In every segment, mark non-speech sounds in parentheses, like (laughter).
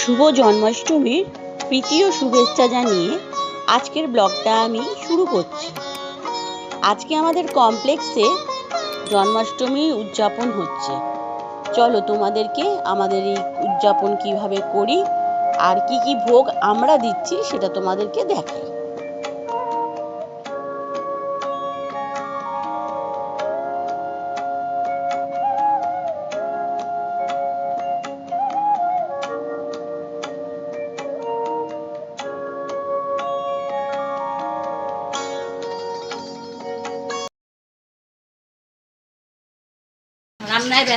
শুভ জন্মাষ্টমীর ও শুভেচ্ছা জানিয়ে আজকের ব্লগটা আমি শুরু করছি। আজকে আমাদের কমপ্লেক্সে জন্মাষ্টমী উদযাপন হচ্ছে। চলো তোমাদেরকে আমাদের এই উদযাপন কীভাবে করি আর কি কি ভোগ আমরা দিচ্ছি সেটা তোমাদেরকে দেখাই।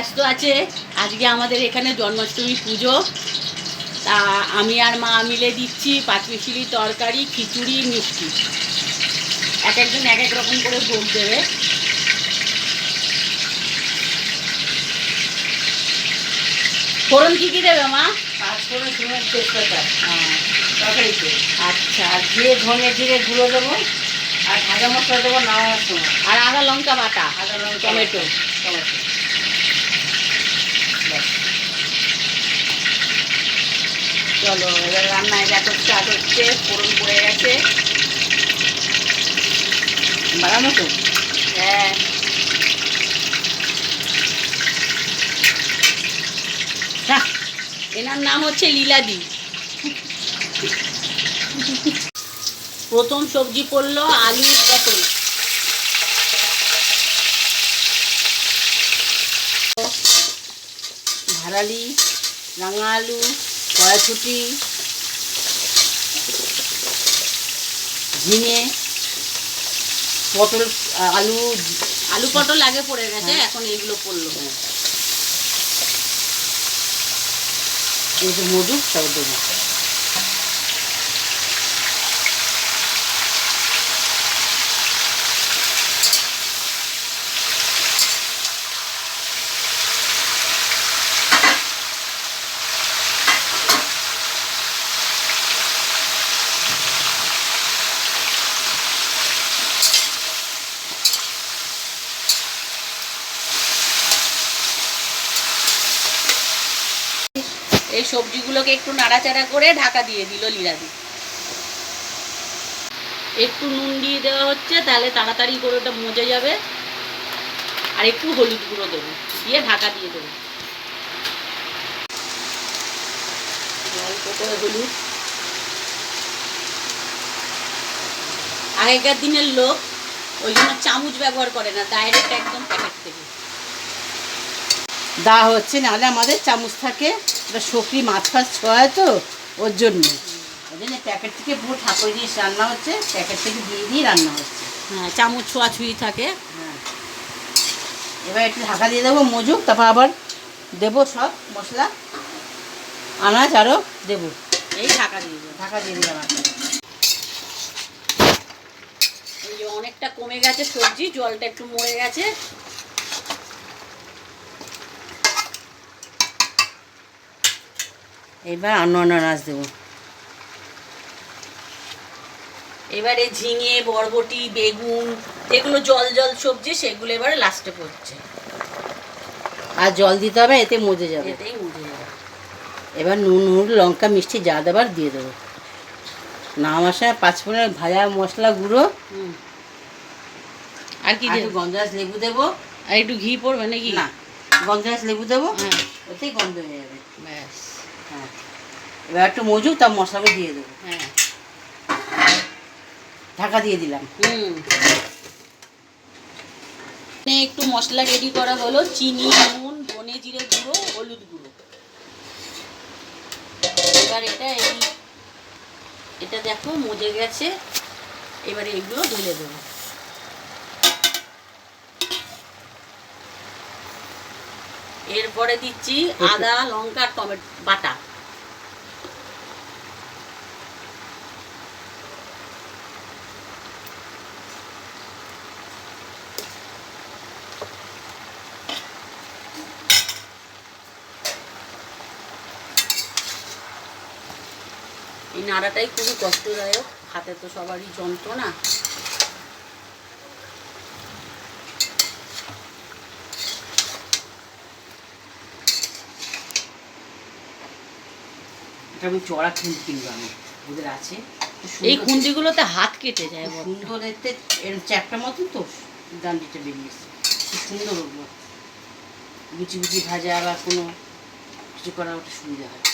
ব্যস্ত আছে। আজকে আমাদের এখানে জন্মাষ্টমী পুজো। তা আমি আর মা মিলে দিচ্ছি পাঁচমিশিরি তরকারি খিচুড়ি মিষ্টি। এক একজন এক এক রকম করে ভোগ দেবে। ফোড়ন কি কি দেবে মা? পাঁচ করে শুনে তেজপাতা হ্যাঁ, তরকারিতে। আচ্ছা। আর দিয়ে ধনে জিরে গুঁড়ো দেবো। আর ভাজা মশলা দেবো নামানোর সময়। আর আদা লঙ্কা বাটা আদা লঙ্কা টমেটো। টমেটো। চলো এবার রান্নায় দেখো স্টার্ট হচ্ছে ফোড়ন পড়ে গেছে। বাড়ানো তো হ্যাঁ। রাখ। এনার নাম হচ্ছে লীলাদি। প্রথম সবজি পড়ল আলু পটল। ভাড়ালি রাঙা আলু কড়াইশুটি ঝিঙে পটল আলু আলু পটল আগে পড়ে গেছে এখন এইগুলো পড়ল। এই মধু সব দেবো। সবজিগুলোকে একটু নাড়াচাড়া করে ঢাকা দিয়ে দিল লিরাদি। একটু নুন দিয়ে দেওয়া হচ্ছে, তাহলে তাড়াতাড়ি করে ওটা মজে যাবে। আর একটু হলুদ গুঁড়ো দেবো, দিয়ে ঢাকা দিয়ে দেবো। করে হলুদ। আগেকার দিনের লোক ওই জন্য চামচ ব্যবহার করে না ডাইরেক্ট একদম প্যাকেট থেকে। দা হচ্ছে, নাহলে আমাদের চামচ থাকে। ওটা সকরি মাছ ফাছ ছোঁয়ায় তো ওর জন্য। ওই জন্য প্যাকেট থেকে পুরো ঠাকুর জিনিস রান্না হচ্ছে প্যাকেট থেকে দিয়ে দিয়ে রান্না হচ্ছে। হ্যাঁ চামচ ছোঁয়াছুঁয়ি থাকে। হ্যাঁ। এবার একটু ঢাকা দিয়ে দেবো মজুক তারপর আবার দেবো সব মশলা আনাজ আরও দেবো। এই ঢাকা দিয়ে দেবো ঢাকা দিয়ে দিলাম এই যে অনেকটা কমে গেছে সবজি জলটা একটু মরে গেছে। এবার অন্য আনাজ দেবো। এবারে ঝিঙে বরবটি বেগুন যেগুলো জল জল সবজি সেগুলো এবারে লাস্টে পড়ছে। আর জল দিতে হবে এতে মজে যাবে। এতেই মুজে যাবে। এবার নুন নুন লঙ্কা মিষ্টি যা দেবার দিয়ে দেবো। নামার সময় পাঁচফোড়নের ভাজা মশলা গুঁড়ো। আর কি দেবো? গন্ধরাজ লেবু দেবো। আর একটু ঘি পড়বে নাকি? না। গন্ধরাজ লেবু দেবো? হ্যাঁ। ওতেই গন্ধ হয়ে যাবে। ব্যাস। এবার একটু মজুক তার মশলাকে দিয়ে দেবো। হ্যাঁ। ঢাকা দিয়ে দিলাম। হুম। একটু মশলা রেডি করা হলো চিনি নুন ধনে জিরে গুঁড়ো হলুদ গুঁড়ো। এবার এটা এই এটা দেখো মজে গেছে। এবারে এগুলো ঢেলে দেবো। এরপরে দিচ্ছি আদা লঙ্কা টমেটো বাটা। নাড়াটাই খুবই কষ্টদায়ক। হাতে তো সবারই যন্ত্রণা। একটা আমি চড়া কিনবো আমি ওদের আছে। এই খুন্তিগুলোতে হাত কেটে যায়। সুন্দর দেখতে এরকম চ্যাপটা মতন তো ডান্ডিটা বেরিয়েছে খুব সুন্দর ওগুলো। লুচি লুচি ভাজা বা কোনো কিছু করার ওটা সুবিধা হয়।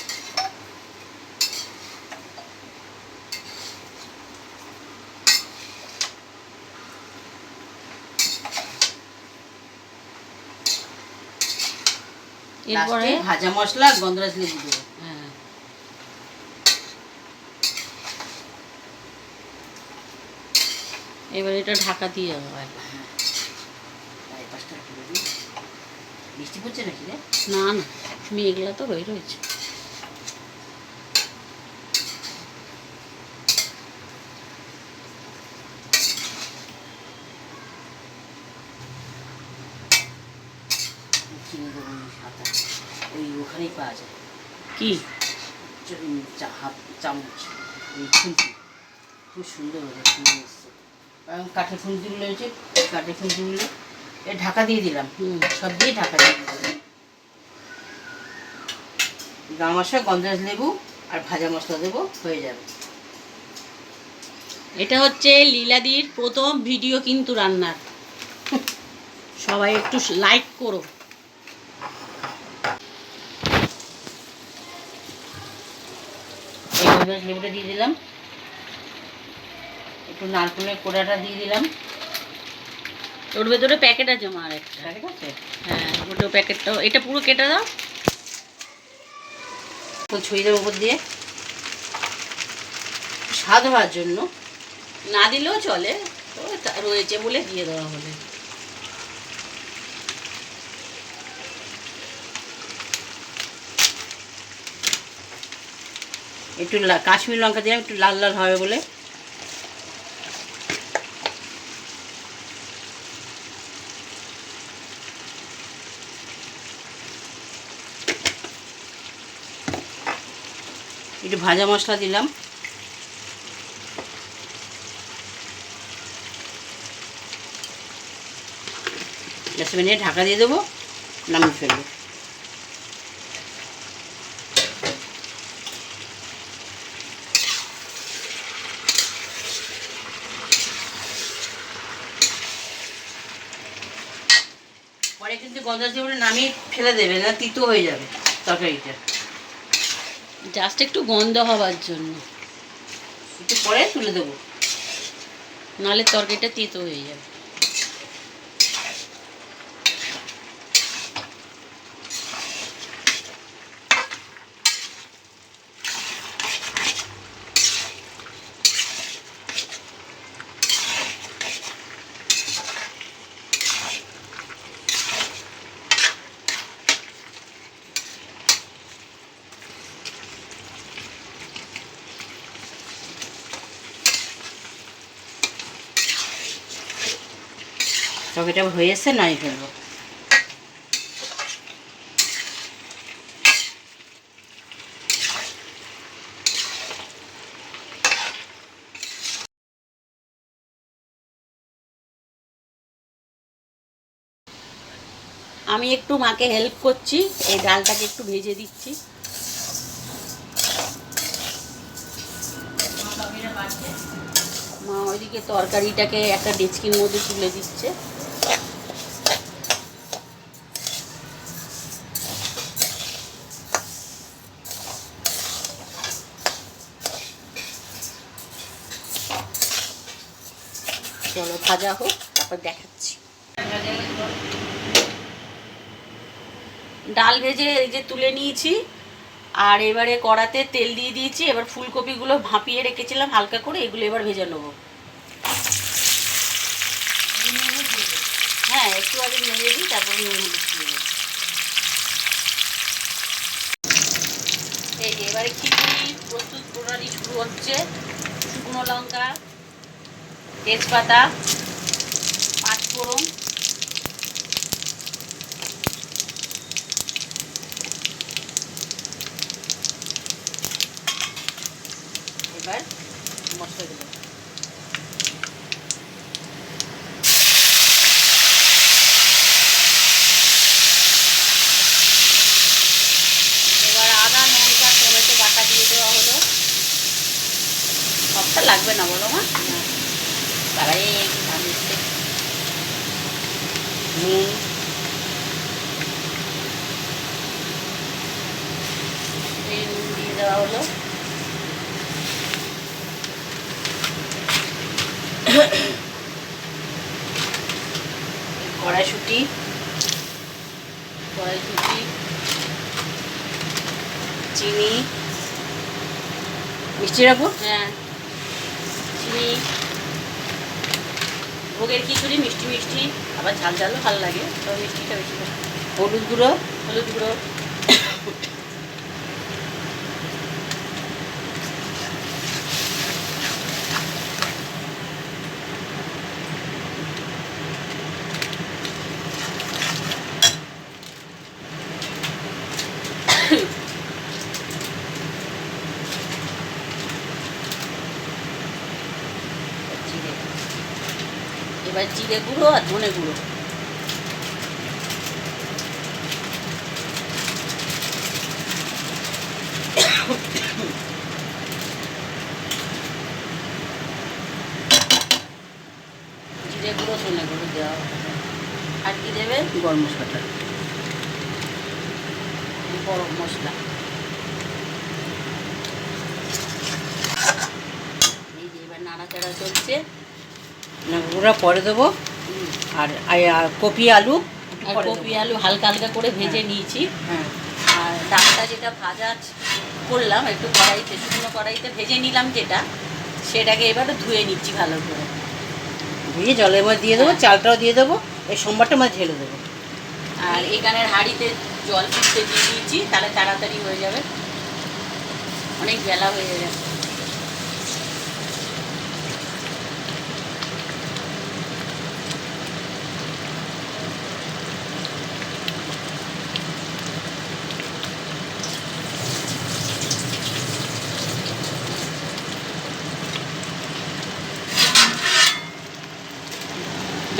এরপরে ভাজা মশলা গন্ধরাজ লেবু দেবো হ্যাঁ। এবার এটা ঢাকা দিয়ে হয়। দিই বৃষ্টি পড়ছে নাকি রে? না না মেঘলা তো রয়ে রয়েছে কিনে দেবো ওই সাদা ওই ওখানেই পাওয়া যায়। কি? হাফ চামচ খুব সুন্দর এসছে কারণ কাঠের কাঠের এ ঢাকা দিয়ে দিলাম সব দিয়ে ঢাকা দিয়ে দিলাম। গাঁ মশলা গন্ধরাজ লেবু আর ভাজা মশলা দেবো হয়ে যাবে। এটা হচ্ছে লীলাদির প্রথম ভিডিও কিন্তু রান্নার। (laughs) সবাই একটু লাইক করো। এই লেবুটা দিয়ে দিলাম। একটু নারকেলের কোড়াটা দিয়ে দিলাম। ওর ভেতরে প্যাকেট আছে মার একটা। ঠিক আছে? হ্যাঁ ওটা প্যাকেটটা এটা পুরো কেটে দাও। তো ছুঁয়ে দেবো উপর দিয়ে। স্বাদ হওয়ার জন্য। না দিলেও চলে। তো রয়েছে বলে দিয়ে দেওয়া হলে। একটু কাশ্মীর লঙ্কা দিলাম, একটু লাল লাল হবে বলে। একটু ভাজা মশলা দিলাম। গ্যাস নিয়ে ঢাকা দিয়ে দেবো, নামিয়ে ফেলব পরে কিন্তু গন্ধরাজ লেবুটা নামিয়ে ফেলে দেবে না তিতো হয়ে যাবে তরকারিটা। জাস্ট একটু গন্ধ হবার জন্য। একটু পরে তুলে দেবো। নাহলে তরকারিটা তিতো হয়ে যাবে। তরকারিটা হয়ে এসে নামিয়ে ফেলব। আমি একটু মাকে হেল্প করছি, এই ডালটাকে একটু ভেজে দিচ্ছি। মা ওইদিকে তরকারিটাকে একটা ডেচকির মধ্যে তুলে দিচ্ছে চলো ভাজা হোক, তারপর দেখাচ্ছি। ডাল ভেজে এই যে তুলে নিয়েছি, আর এবারে কড়াতে তেল দিয়ে দিয়েছি, এবার ফুলকপিগুলো ভাপিয়ে রেখেছিলাম হালকা করে, এগুলো এবার ভেজে নেব। হ্যাঁ একটু আগে নেড়ে দিই, তারপর। এই এবারে খিচুড়ি প্রস্তুত প্রণালী শুরু হচ্ছে। শুকনো লঙ্কা, তেজপাতা পাঁচফোড়ন এবার মশলা আদা টমেটো দিয়ে দেওয়া লাগবে না বলো মা? তারাই নুন এই নুন দিয়ে দেওয়া হলো কড়াইশুঁটি কড়াইশুটি চিনি মিষ্টি রাখব হ্যাঁ। চিনি ভোগের খিচুড়ি মিষ্টি মিষ্টি আবার ঝাল ঝালও ভালো লাগে তবে মিষ্টিটা বেশি। হলুদ গুঁড়ো হলুদ গুঁড়ো জিরে এবার জিরে গুঁড়ো আর ধনে গুঁড়ো। জিরে গুঁড়ো, ধনে গুঁড়ো দেওয়া আর কি দেবে? গরম মশলাটা। গরম মশলা। এই যে নাড়াচাড়া চলছে। ওরা পরে দেবো। আর কপি আলু আর কপি আলু হালকা হালকা করে ভেজে নিয়েছি। হ্যাঁ। আর ডালটা যেটা ভাজা করলাম একটু কড়াইতে শুকনো কড়াইতে ভেজে নিলাম যেটা সেটাকে এবারে ধুয়ে নিচ্ছি ভালো করে। ধুয়ে জলের মধ্যে দিয়ে দেবো চালটাও দিয়ে দেবো এই সোমবারটা মাছ ঢেলে দেবো। আর এখানের হাঁড়িতে জল ফুটতে দিয়ে দিয়েছি তাহলে তাড়াতাড়ি হয়ে যাবে। অনেক বেলা হয়ে যাবে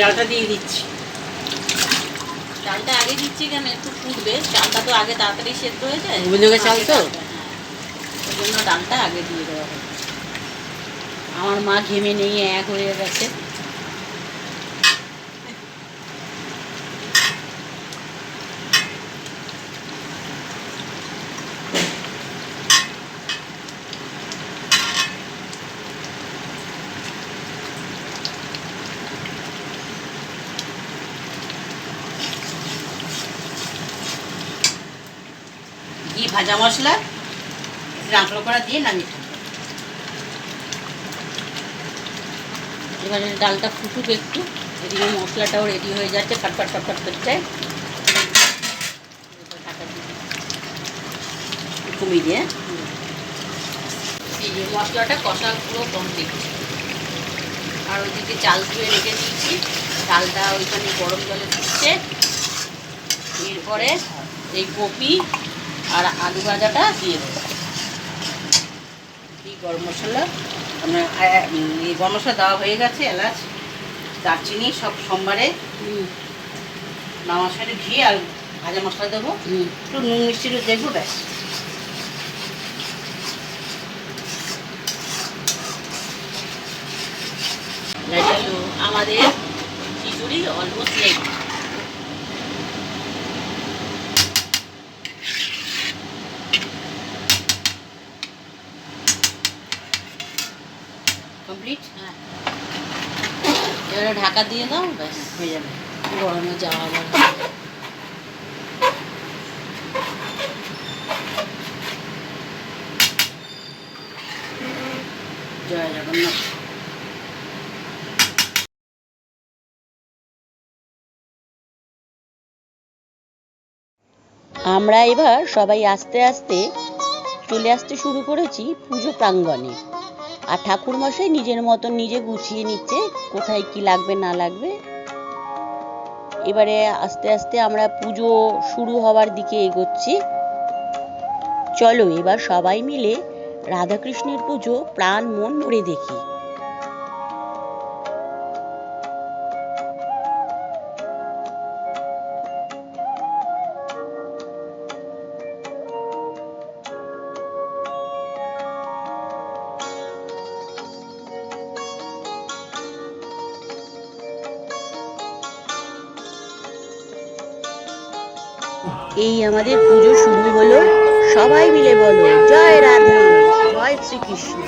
ডালটা দিয়ে দিচ্ছি। চালটা আগে দিচ্ছি কেন? একটু ফুটবে। চালটা তো আগে তাড়াতাড়ি সেদ্ধ হয়ে যায়। চাল তো? হ্যাঁ। ওই জন্য ডালটা আগে দিয়ে দেওয়া হবে আমার মা ঘেমে নেই এক হয়ে গেছে। ভাজা মশলা রাঁকড়ো করা দিয়ে নামিয়ে। এবারে ডালটা ফুটুক একটু, এদিকে মশলাটাও রেডি হয়ে যাচ্ছে, ফটফট ফটফট করছে। কমিয়ে দিয়ে মশলাটা কষা পুরো কমপ্লিট আর ওইদিকে চাল ধুয়ে রেখে দিয়েছি ডালটা ওইখানে গরম জলে ফুটছে এরপরে এই কপি আর আলু ভাজাটা দিয়ে দেবো। এই গরম মশলা আপনার এই গরম মশলা দেওয়া হয়ে গেছে এলাচ দারচিনি সব সোমবারে নামার সাথে ঘি আর ভাজা মশলা দেবো। একটু নুন মিষ্টি একটু দেখব ব্যাস। আমাদের খিচুড়ি অলমোস্ট রেডি কমপ্লিট হ্যাঁ এবারে ঢাকা দিয়ে দাও ব্যাস, হয়ে যাবে। গরমে যাওয়া আবার আমরা এবার সবাই আস্তে আস্তে চলে আসতে শুরু করেছি পুজো প্রাঙ্গণে। আর ঠাকুরমশাই নিজের মতন নিজে গুছিয়ে নিচ্ছে কোথায় কি লাগবে, না লাগবে। এবারে আস্তে আস্তে আমরা পুজো শুরু হওয়ার দিকে এগোচ্ছি। চলো এবার সবাই মিলে রাধাকৃষ্ণের পুজো প্রাণ মন ভরে দেখি। এই আমাদের পুজো শুরু হলো। সবাই মিলে বলো জয় রাধে জয় শ্রীকৃষ্ণ।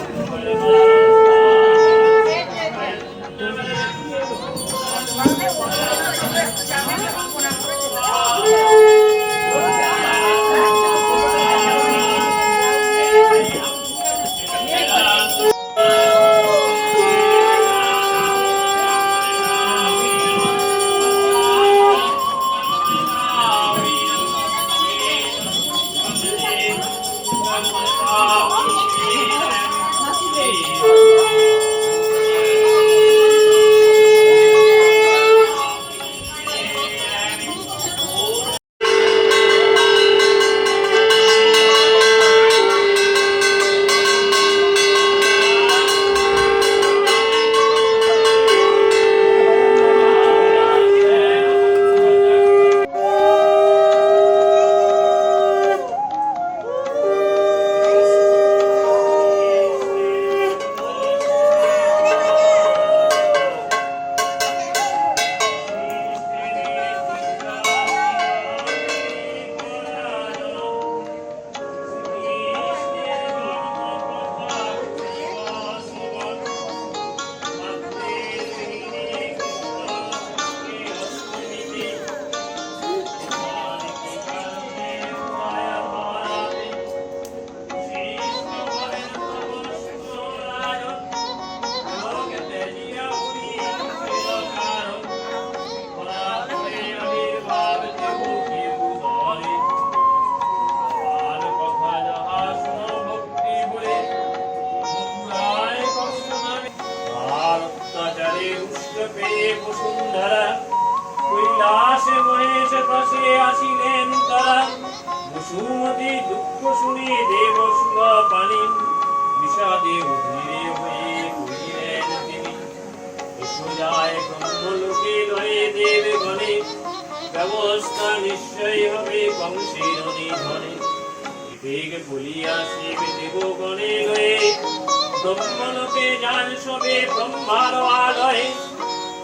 ব্রহ্মার আলয়ে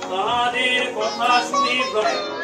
তাহাদের কথা শুনি ব্রহ্ম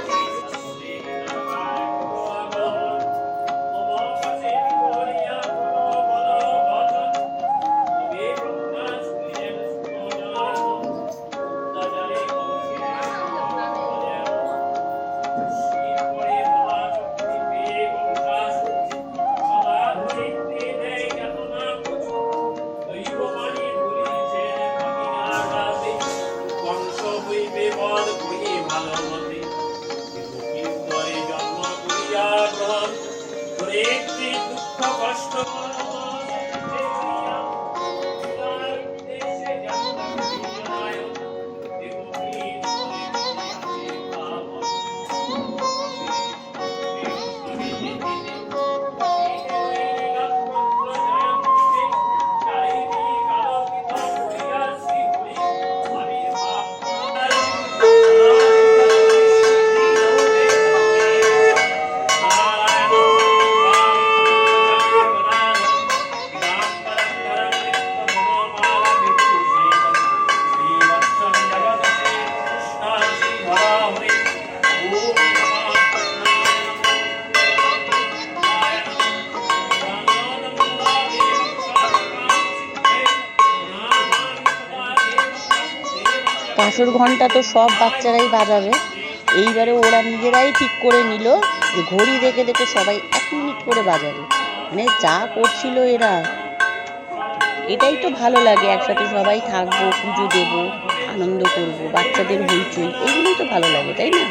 কাঁসর ঘণ্টা তো সব বাচ্চারাই বাজাবে। এইবারে ওরা নিজেরাই ঠিক করে নিল যে ঘড়ি দেখে দেখে সবাই এক মিনিট করে বাজাবে। মানে যা করছিল এরা। এটাই তো ভালো লাগে, একসাথে সবাই থাকব, পুজো দেবো, আনন্দ করব, বাচ্চাদের হইচই, এগুলোই তো ভালো লাগে, তাই না?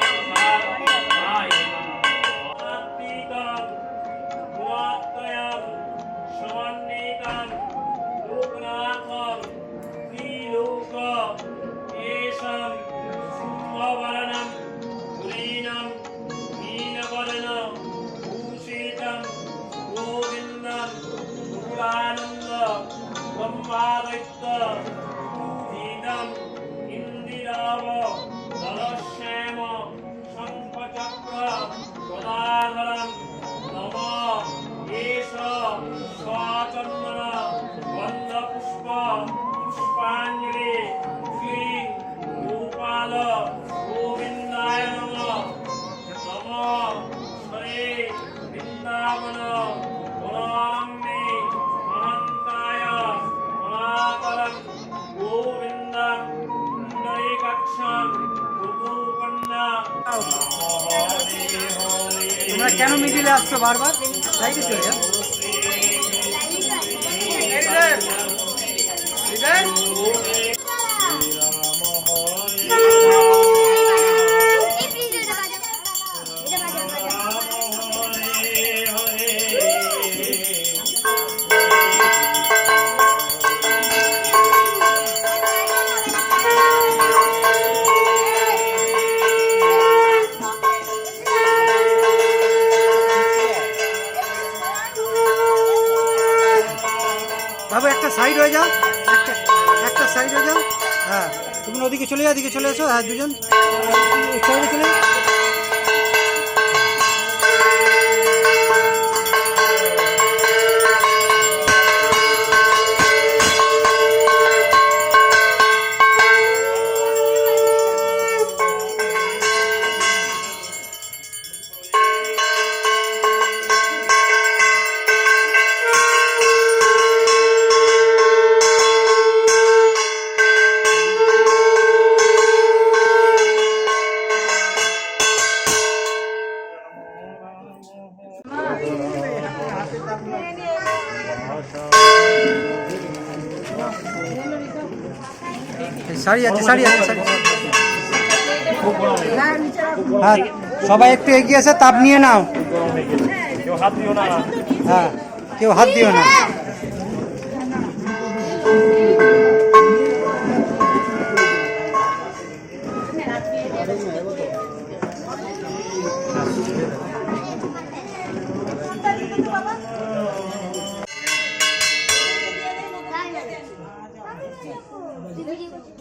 Bilhassa var var. Saygı söyle ya. Sari আছে শাড়ি আছে শাড়ি হ্যাঁ সবাই একটু এগিয়ে আছে তাপ নিয়ে নাও। হ্যাঁ কেউ হাত দিও না।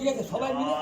হ্যাঁ কেউ হাত দিও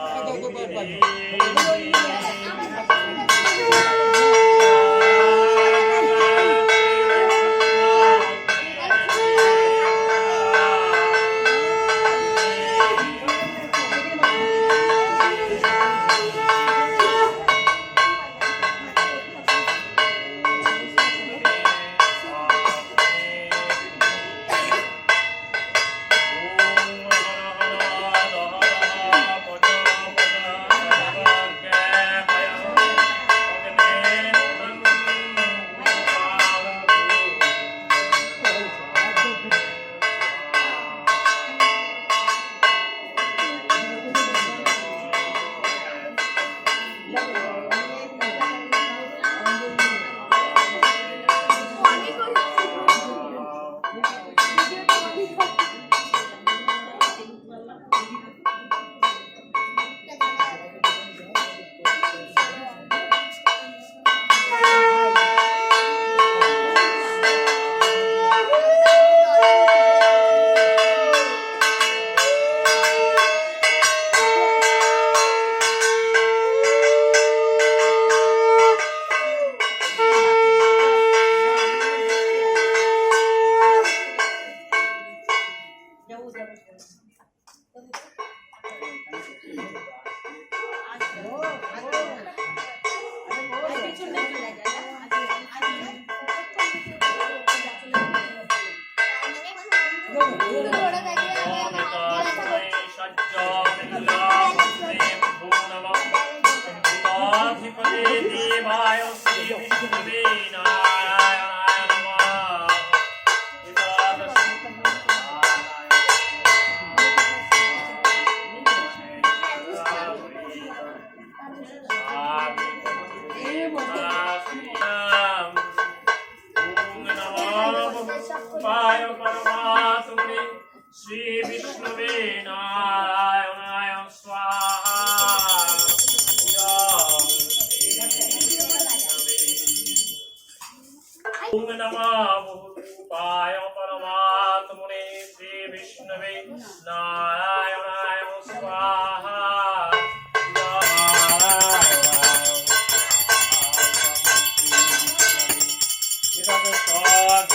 Thank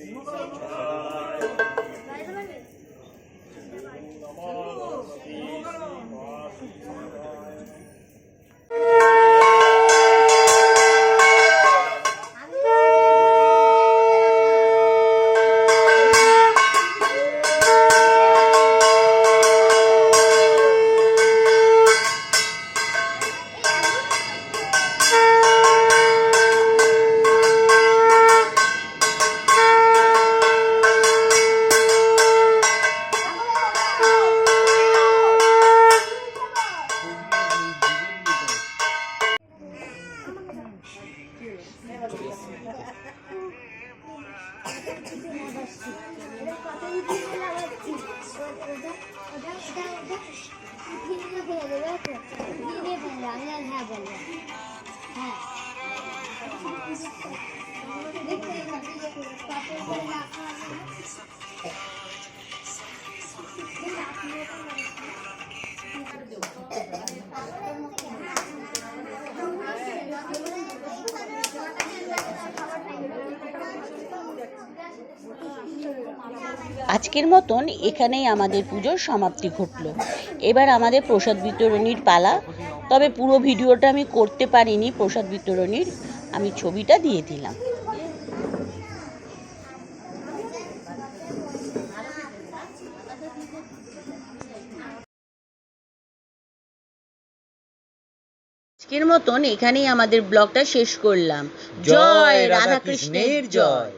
Sim, হ্যাঁ বলব হ্যাঁ। দেখতে আজকের মতন এখানেই আমাদের পুজোর সমাপ্তি ঘটলো। এবার আমাদের প্রসাদ বিতরণীর পালা। তবে পুরো ভিডিওটা আমি করতে পারিনি প্রসাদ বিতরণীর। আমি ছবিটা দিয়ে দিলাম। আজকের মতন এখানেই আমাদের ব্লগটা শেষ করলাম। জয় রাধাকৃষ্ণের জয়।